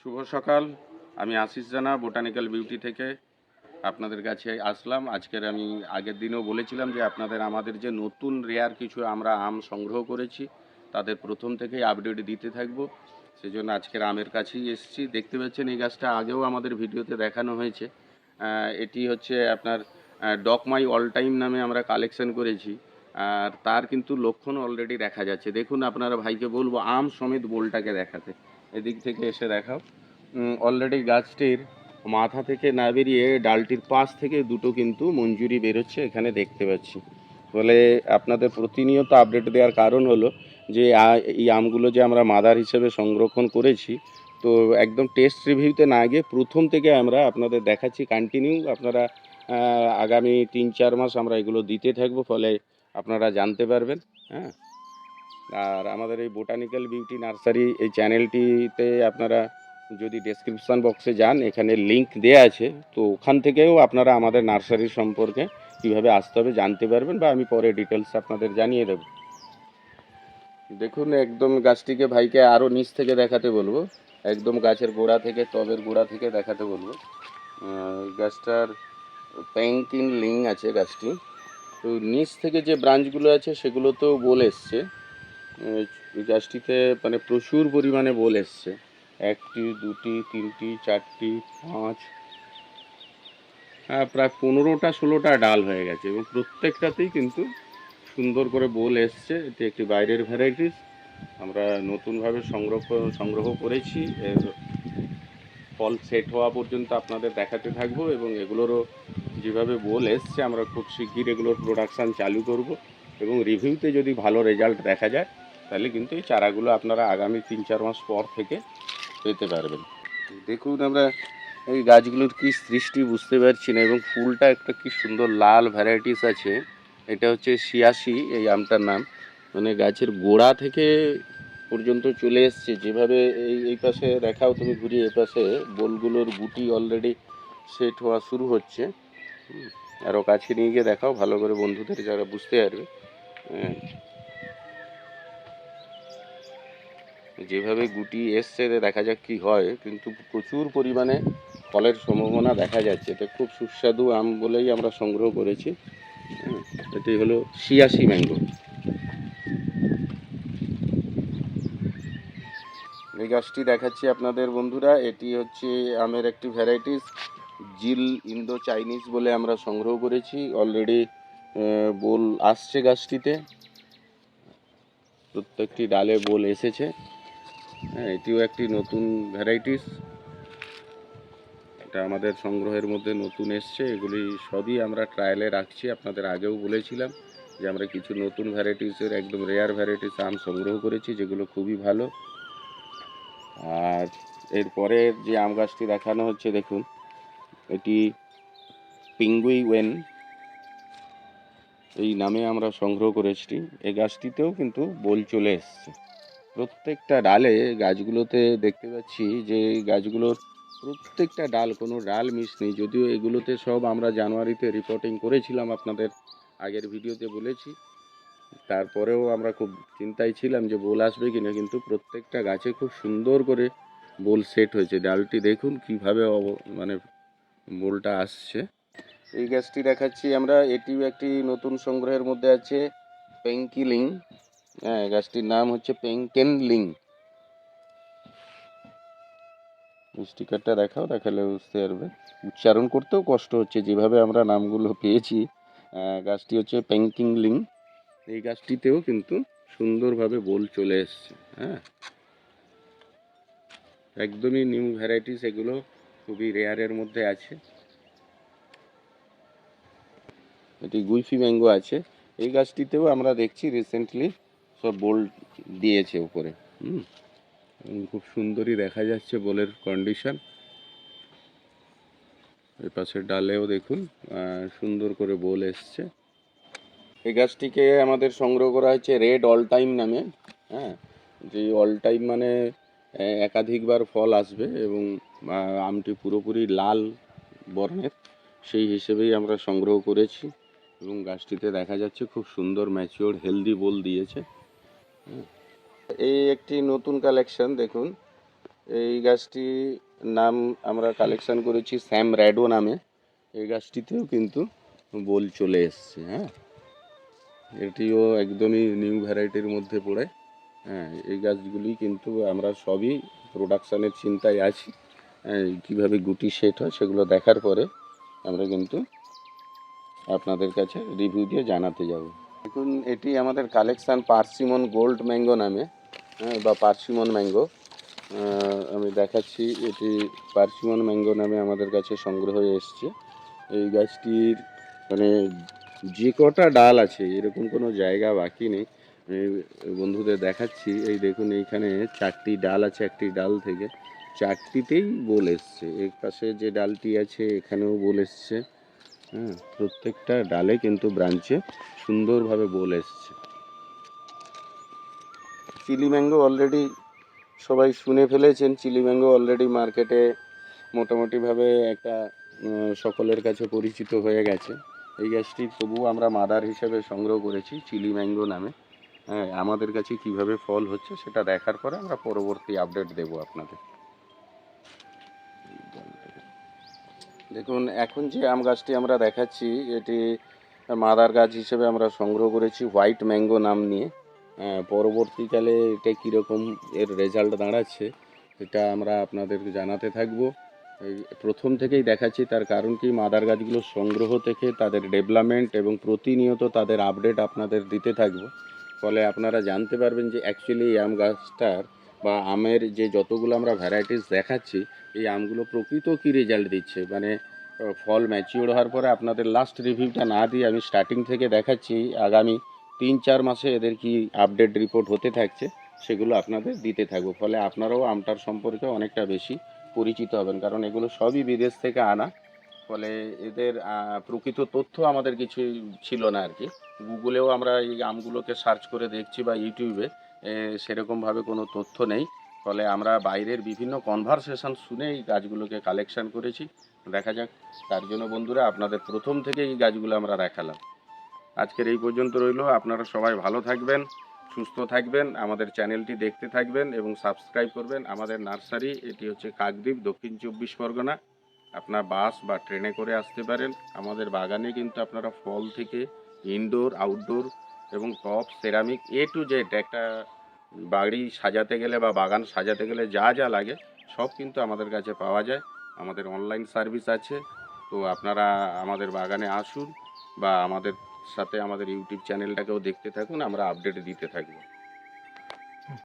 শুভ সকাল। আমি আশিস জানা বোটানিক্যাল বিউটি থেকে আপনাদের কাছে আসলাম। আজকের আমি আগের দিনেও বলেছিলাম যে আপনাদের আমাদের যে নতুন রেয়ার কিছু আমরা আম সংগ্রহ করেছি, তাদের প্রথম থেকেই আপডেট দিতে থাকব। সেজন্য আজকের আমের কাছেই এসেছি। দেখতে পাচ্ছেন এই গাছটা আগেও আমাদের ভিডিওতে দেখানো হয়েছে। এটি হচ্ছে আপনার ডকমাই অল টাইম নামে আমরা কালেকশন করেছি। আর তার কিন্তু লক্ষণ অলরেডি দেখা যাচ্ছে। দেখুন, আপনারা ভাইকে বলব, আম সমেত বোলটাকে দেখাতে। এদিক থেকে এসে দেখাও। অলরেডি গাছটির মাথা থেকে না বেরিয়ে ডালটির পাশ থেকে দুটো কিন্তু মঞ্জুরি বেরোচ্ছে, এখানে দেখতে পাচ্ছি। ফলে আপনাদের প্রতিনিয়ত আপডেট দেওয়ার কারণ হলো যে এই আমগুলো যে আমরা মাদার হিসেবে সংরক্ষণ করেছি, তো একদম টেস্ট রিভিউতে না গিয়ে প্রথম থেকে আমরা আপনাদের দেখাচ্ছি কন্টিনিউ আপনারা আগামী তিন চার মাস আমরা এগুলো দিতে থাকব। ফলে আপনারা জানতে পারবেন হ্যাঁ? আর আমাদের এই বোটানিক্যাল বিউটি নার্সারি এই চ্যানেলটিতে আপনারা যদি ডেসক্রিপশন বক্সে যান, এখানে লিংক দেওয়া আছে, তো ওখান থেকেও আপনারা আমাদের নার্সারি সম্পর্কে কীভাবে আসতে হবে জানতে পারবেন বা আমি পরে ডিটেলস আপনাদের জানিয়ে দেব। দেখুন, একদম গাছটিকে ভাইকে আরও নিচ থেকে দেখাতে বলব। একদম গাছের গোড়া থেকে, টবের গোড়া থেকে দেখাতে বলব। গাছটার প্যাঙ্কিন লিং আছে গাছটি। তো নিচ থেকে যে ব্রাঞ্চগুলো আছে সেগুলোতেও বল এসছে। গাছটিতে মানে প্রচুর পরিমাণে বল এসছে। একটি, দুটি, তিনটি, চারটি, পাঁচ হ্যাঁ প্রায় পনেরোটা, ষোলোটা ডাল হয়ে গেছে এবং প্রত্যেকটাতেই কিন্তু সুন্দর করে বোল এসছে। এটি একটি বাইরের ভ্যারাইটিস আমরা নতুনভাবে সংগ্রহ সংগ্রহ করেছি। এর ফল সেট হওয়া পর্যন্ত আপনাদের দেখাতে থাকব এবং এগুলোরও যেভাবে বোল এসছে, আমরা খুব শিগগির এগুলোর প্রোডাকশান চালু করব এবং রিভিউতে যদি ভালো রেজাল্ট দেখা যায়, তাহলে কিন্তু এই চারাগুলো আপনারা আগামী তিন চার মাস পর থেকে পেতে পারবেন। দেখুন আমরা এই গাছগুলোর কি সৃষ্টি বুঝতে পারছি না এবং ফুলটা একটা কি সুন্দর লাল ভ্যারাইটিস আছে। এটা হচ্ছে শিয়াশি, এই আমটার নাম। মানে গাছের গোড়া থেকে পর্যন্ত চলে এসছে। যেভাবে এই এই পাশে দেখাও তুমি ঘুরিয়ে এ পাশে বোলগুলোর গুটি অলরেডি সেট হওয়া শুরু হচ্ছে। আরও কাছে নিয়ে গিয়ে দেখাও, ভালো করে বন্ধুদের যারা বুঝতে পারবে। হ্যাঁ। যেভাবে গুটি এসছে দেখা যাক কি হয়। কিন্তু প্রচুর পরিমাণে ফলের সম্ভাবনা দেখা যাচ্ছে। এটা খুব সুস্বাদু আম বলেই আমরা সংগ্রহ করেছি। এটি হলো শিয়াশি ম্যাঙ্গো। এই গাছটি দেখাচ্ছি আপনাদের বন্ধুরা। এটি হচ্ছে আমের একটি ভ্যারাইটিস। জিল ইন্দো চাইনিজ বলে আমরা সংগ্রহ করেছি। অলরেডি বোল আসছে গাছটিতে। প্রত্যেকটি ডালে বোল এসেছে। হ্যাঁ এটিও একটি নতুন ভ্যারাইটিস এটা আমাদের সংগ্রহের মধ্যে নতুন এসছে। এগুলি সবই আমরা ট্রায়ালে রাখছি। আপনাদের আগেও বলেছিলাম যে আমরা কিছু নতুন ভ্যারাইটিসের একদম রেয়ার ভ্যারাইটিস আম সংগ্রহ করেছি, যেগুলো খুবই ভালো। আর এরপরে যে আম গাছটি দেখানো হচ্ছে, দেখুন। এটি পিঙ্গুই ওয়েন। এই নামে আমরা সংগ্রহ করেছি এই গাছটিতেও কিন্তু বোল চলে এসছে। প্রত্যেকটা ডালে গাছগুলোতে দেখতে পাচ্ছি যে গাছগুলোর প্রত্যেকটা ডাল, কোনো ডাল মিস নেই। যদিও এগুলোতে সব আমরা জানুয়ারিতে রিপোর্টিং করেছিলাম আপনাদের আগের ভিডিওতে বলেছি। তারপরেও আমরা খুব চিন্তায় ছিলাম যে বোল আসবে কিনা, কিন্তু প্রত্যেকটা গাছে খুব সুন্দর করে বোল সেট হয়েছে। ডালটি দেখুন কীভাবে মানে বোলটা আসছে। এই গাছটি দেখাচ্ছি আমরা। এটিও একটি নতুন সংগ্রহের মধ্যে আছে, পেঙ্কিলিং। হ্যাঁ গাছটির নাম হচ্ছে পেঙ্কেন লিং স্টিকারটা দেখাও, দেখালে বুঝতে পারবে। উচ্চারণ করতেও কষ্ট হচ্ছে, যেভাবে আমরা নামগুলো পেয়েছি। গাছটি হচ্ছে পেঙ্কিং লিং এই গাছটিতেও কিন্তু সুন্দরভাবে বোল চলে এসছে হ্যাঁ। একদমই নিউ ভ্যারাইটিস এগুলো খুবই রেয়ারের মধ্যে আছে। এটি গুইফি ম্যাঙ্গো আছে। এই গাছটিতেও আমরা দেখছি রিসেন্টলি সব বোল দিয়েছে উপরে। হুম খুব সুন্দরই দেখা যাচ্ছে বোলের কন্ডিশন এই পাশের ডালেও দেখুন সুন্দর করে বোল এসছে। এই গাছটিকে আমাদের সংগ্রহ করা হয়েছে রেড অল টাইম নামে হ্যাঁ। যে অল টাইম মানে একাধিকবার ফল আসবে এবং আমটি পুরোপুরি লাল বর্ণের। সেই হিসেবেই আমরা সংগ্রহ করেছি এবং গাছটিতে দেখা যাচ্ছে খুব সুন্দর ম্যাচিওর হেলদি বোল দিয়েছে। এই একটি নতুন কালেকশন দেখুন। এই গাছটি নাম আমরা কালেকশন করেছি স্যাম র্যাডো নামে। এই গাছটিতেও কিন্তু বোল চলে এসছে হ্যাঁ। এটিও একদমই নিউ ভ্যারাইটির মধ্যে পড়ে। হ্যাঁ এই গাছগুলি কিন্তু আমরা সবই প্রোডাকশানের চিন্তায় আছি। কীভাবে গুটি সেট হয় সেগুলো দেখার পরে আমরা কিন্তু আপনাদের কাছে রিভিউ দিয়ে জানাতে যাব। দেখুন এটি আমাদের কালেকশান পার্সিমন গোল্ড ম্যাঙ্গো নামে হ্যাঁ, বা পার্সিমন ম্যাঙ্গো আমি দেখাচ্ছি এটি পার্সিমন ম্যাঙ্গো নামে আমাদের কাছে সংগ্রহ হয়ে এসছে। এই গাছটির মানে যে কটা ডাল আছে এরকম কোনো জায়গা বাকি নেই। বন্ধুদের দেখাচ্ছি এই দেখুন এইখানে চারটি ডাল আছে একটি ডাল থেকে। চারটিতেই বোল এসছে। এর পাশে যে ডালটি আছে, এখানেও বোল এসছে। হ্যাঁ প্রত্যেকটা ডালে কিন্তু ব্রাঞ্চে সুন্দরভাবে বোল এসছে। চিলি ম্যাঙ্গো অলরেডি সবাই শুনে ফেলেছেন। চিলি ম্যাঙ্গো অলরেডি মার্কেটে মোটামুটিভাবে একটা সকলের কাছে পরিচিত হয়ে গেছে। এই গাছটি তবুও আমরা মাদার হিসেবে সংগ্রহ করেছি চিলি ম্যাঙ্গো নামে। হ্যাঁ আমাদের কাছে কীভাবে ফল হচ্ছে সেটা দেখার পরে আমরা পরবর্তী আপডেট দেব আপনাদের। দেখুন, এখন যে আম গাছটি আমরা দেখাচ্ছি, এটি মাদার গাছ হিসেবে আমরা সংগ্রহ করেছি হোয়াইট ম্যাঙ্গো নাম নিয়ে। পরবর্তীকালে এটা কীরকম এর রেজাল্ট দাঁড়াচ্ছে, এটা আমরা আপনাদের জানাতে থাকব। প্রথম থেকেই দেখাচ্ছি, তার কারণ কি মাদার গাছগুলো সংগ্রহ থেকে তাদের ডেভেলপমেন্ট এবং প্রতিনিয়ত তাদের আপডেট আপনাদের দিতে থাকব। ফলে আপনারা জানতে পারবেন যে অ্যাকচুয়ালি এই আম গাছটার বা আমের যে যতগুলো আমরা ভ্যারাইটিস দেখাচ্ছি, এই আমগুলো প্রকৃত কী রেজাল্ট দিচ্ছে? মানে ফল ম্যাচিওর হওয়ার পরে আপনাদের লাস্ট রিভিউটা না দিয়ে আমি স্টার্টিং থেকে দেখাচ্ছি, আগামী তিন চার মাসে এদের কি আপডেট রিপোর্ট হতে থাকছে, সেগুলো আপনাদের দিতে থাকব। ফলে আপনারাও আমটার সম্পর্কে অনেকটা বেশি পরিচিত হবেন, কারণ এগুলো সবই বিদেশ থেকে আনা। ফলে এদের প্রকৃত তথ্য আমাদের কিছু ছিল না আর কি। গুগলেও আমরা এই আমগুলোকে সার্চ করে দেখছি বা ইউটিউবে সেরকমভাবে কোনো তথ্য নেই। ফলে আমরা বাইরের বিভিন্ন কনভারসেশন শুনে এই গাছগুলোকে কালেকশন করেছি। দেখা যাক, তার জন্য বন্ধুরা আপনাদের প্রথম থেকে এই গাছগুলো আমরা দেখালাম। আজকের এই পর্যন্ত রইল। আপনারা সবাই ভালো থাকবেন, সুস্থ থাকবেন, আমাদের চ্যানেলটি দেখতে থাকবেন এবং সাবস্ক্রাইব করবেন। আমাদের নার্সারি, এটি হচ্ছে কাকদ্বীপ, দক্ষিণ চব্বিশ পরগনা। আপনার বাস বা ট্রেনে করে আসতে পারেন। আমাদের বাগানে কিন্তু আপনারা ফল থেকে ইনডোর আউটডোর এবং top, ceramic A to Z একটা বাড়ি সাজাতে গেলে বা বাগান সাজাতে গেলে যা যা লাগে, সব কিন্তু আমাদের কাছে পাওয়া যায়। আমাদের অনলাইন সার্ভিস আছে। তো আপনারা আমাদের বাগানে আসুন বা আমাদের সাথে আমাদের ইউটিউব চ্যানেলটাকেও দেখতে থাকুন, আমরা আপডেট দিতে থাকব।